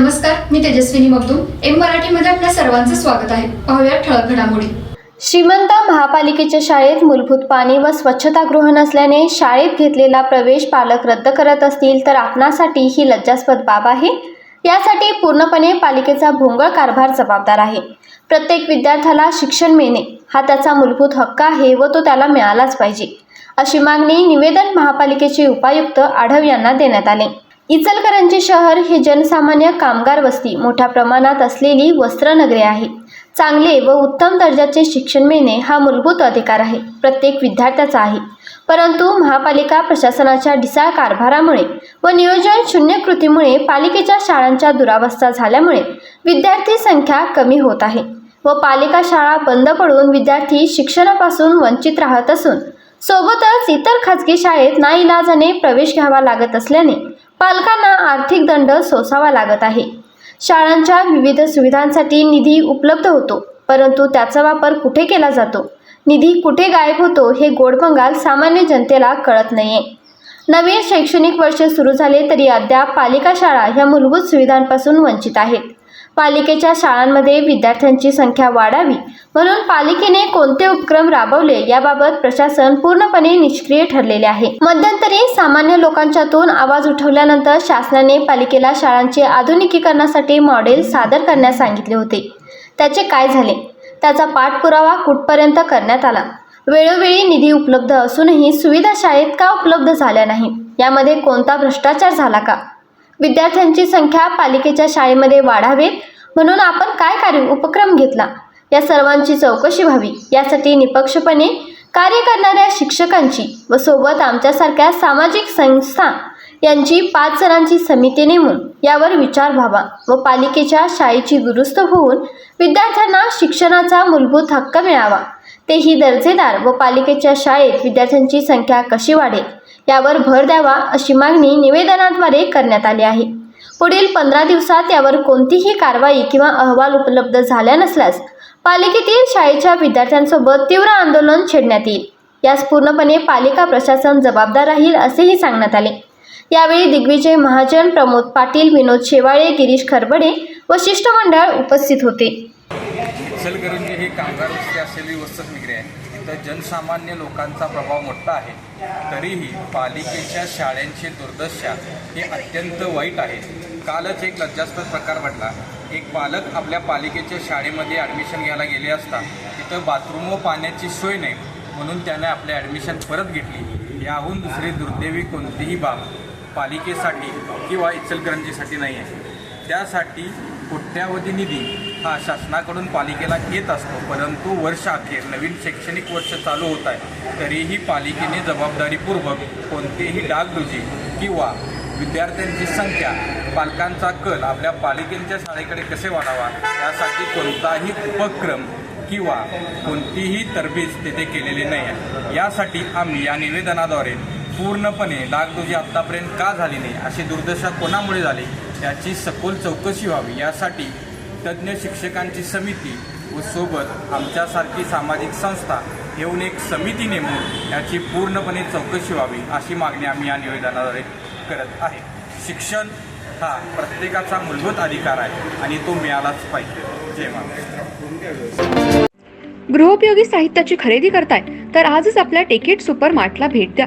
नमस्कार मी तेजस्विनी मगदूम. एम मराठीमध्ये आपल्या सर्वांचं स्वागत आहे. पाहूया ठळक घडामोडी. श्रीमंत महापालिकेच्या शाळेत मूलभूत पाणी व स्वच्छतागृह नसल्याने शाळेत घेतलेला प्रवेश पालक रद्द करत असतील तर आपणासाठी ही लज्जास्पद बाब आहे. यासाठी पूर्णपणे पालिकेचा भोंगळ कारभार जबाबदार आहे. प्रत्येक विद्यार्थ्याला शिक्षण मिळणे हा त्याचा मूलभूत हक्क आहे व तो त्याला मिळालाच पाहिजे. अशी मागणी निवेदन महापालिकेचे उपायुक्त आढव यांना देण्यात आले. इचलकरंजी शहर हे जनसामान्य कामगार वस्ती मोठ्या प्रमाणात असलेली वस्त्रनगरी आहे. चांगले व उत्तम दर्जाचे शिक्षण मिळणे हा मूलभूत अधिकार आहे. प्रत्येक विद्यार्थ्याचा आहे. परंतु महापालिका प्रशासनाच्या ढिसाळ कारभारामुळे व नियोजन शून्य कृतीमुळे पालिकेच्या शाळांच्या दुरावस्था झाल्यामुळे विद्यार्थी संख्या कमी होत आहे व पालिका शाळा बंद पडून विद्यार्थी शिक्षणापासून वंचित राहत असून सोबतच इतर खाजगी शाळेत नाईलाजाने प्रवेश घ्यावा लागत असल्याने पालकांना आर्थिक दंड सोसावा लागत आहे. शाळांच्या विविध सुविधांसाठी निधी उपलब्ध होतो परंतु त्याचा वापर कुठे केला जातो? निधी कुठे गायब होतो हे गोडबंगाल सामान्य जनतेला कळत नाहीये. नवीन शैक्षणिक वर्ष सुरू झाले तरी अद्याप पालिका शाळा ह्या मूलभूत सुविधांपासून वंचित आहेत. पालिकेच्या शाळांमध्ये विद्यार्थ्यांची संख्या वाढावी. म्हणून पालिकेने कोणते उपक्रम राबवले याबाबत प्रशासन पूर्णपणे निष्क्रिय ठरलेले आहे. मध्यंतरी सामान्य लोकांच्यातून आवाज उठवल्यानंतर शासनाने पालिकेला शाळांचे आधुनिकीकरणासाठी मॉडेल सादर करण्यास सांगितले होते. त्याचे काय झाले? त्याचा पाठपुरावा कुठपर्यंत करण्यात आला? वेळोवेळी निधी उपलब्ध असूनही सुविधा शाळेत का उपलब्ध झाल्या नाही? यामध्ये कोणता भ्रष्टाचार झाला का? विद्यार्थ्यांची संख्या पालिकेच्या शाळेमध्ये वाढावे. म्हणून आपण काय कार्य उपक्रम घेतला? या सर्वांची चौकशी व्हावी. यासाठी निपक्षपणे कार्य करणाऱ्या शिक्षकांची व सोबत आमच्यासारख्या सामाजिक संस्था यांची पाच जणांची समिती नेमून यावर विचार व्हावा व पालिकेच्या शाळेची दुरुस्त होऊन विद्यार्थ्यांना शिक्षणाचा मूलभूत हक्क मिळावा. तेही दर्जेदार व पालिकेच्या शाळेत विद्यार्थ्यांची संख्या कशी वाढेल यावर भर द्यावा अशी मागणी निवेदनाद्वारे करण्यात आली आहे. पुढील पंधरा दिवसात यावर कोणतीही कारवाई किंवा अहवाल उपलब्ध झाल्या नसल्यास पालिकेतील शाळेच्या विद्यार्थ्यांसोबत तीव्र आंदोलन छेडण्यात येईल. यास पूर्णपणे पालिका प्रशासन जबाबदार राहील असेही सांगण्यात आले. यावेळी दिग्विजय महाजन प्रमोद पाटील विनोद शेवाळे गिरीश खरबडे व शिष्टमंडळ उपस्थित होते. इचलकरंजी ही कामगार वस्ती असलेली विक्री आहे इथं जनसामान्य लोकांचा प्रभाव मोठा आहे. तरीही पालिकेच्या शाळांची दुर्दशा ही अत्यंत वाईट आहे. कालच एक लज्जास्पद प्रकार घडला. एक पालक आपल्या पालिकेच्या शाळेमध्ये ॲडमिशन घ्यायला गेले असता तिथं बाथरूम व पाण्याची सोय नाही म्हणून त्याने आपले ॲडमिशन परत घेतली. याहून दुसरी दुर्दैवी कोणतीही बाब पालिकेसाठी किंवा इचलकरंजीसाठी नाही आहे त्यासाठी कोट्यावधी निधी हा शासनाकडून पालिकेला येत असतो. परंतु वर्ष अखेर नवीन शैक्षणिक वर्ष चालू होत आहे. तरीही पालिकेने जबाबदारीपूर्वक कोणतेही डागडुजी किंवा विद्यार्थ्यांची संख्या पालकांचा कल आपल्या पालिकेच्या शाळेकडे कसे वाढावा यासाठी कोणताही उपक्रम किंवा कोणतीही तरबीज तिथे केलेली नाही आहे. यासाठी आम्ही या निवेदनाद्वारे पूर्णपणे डागडुजी आत्तापर्यंत का झाली नाही अशी दुर्दशा कोणामुळे झाली याची सखोल चौकशी व्हावी यासाठी तज्ज्ञ शिक्षकांची समिती व सोबत आमच्यासारखी सामाजिक संस्था येऊन एक समिती नेमून याची पूर्णपणे चौकशी व्हावी अशी मागणी आम्ही या निवेदनाद्वारे करत आहे. शिक्षण हा प्रत्येकाचा मूलभूत अधिकार आहे आणि तो मिळालाच पाहिजे. जय महाराष्ट्र. गृहोपयोगी साहित्याची खरेदी करताय तर आजच आपल्या टेकेट सुपर मार्टला भेट द्या.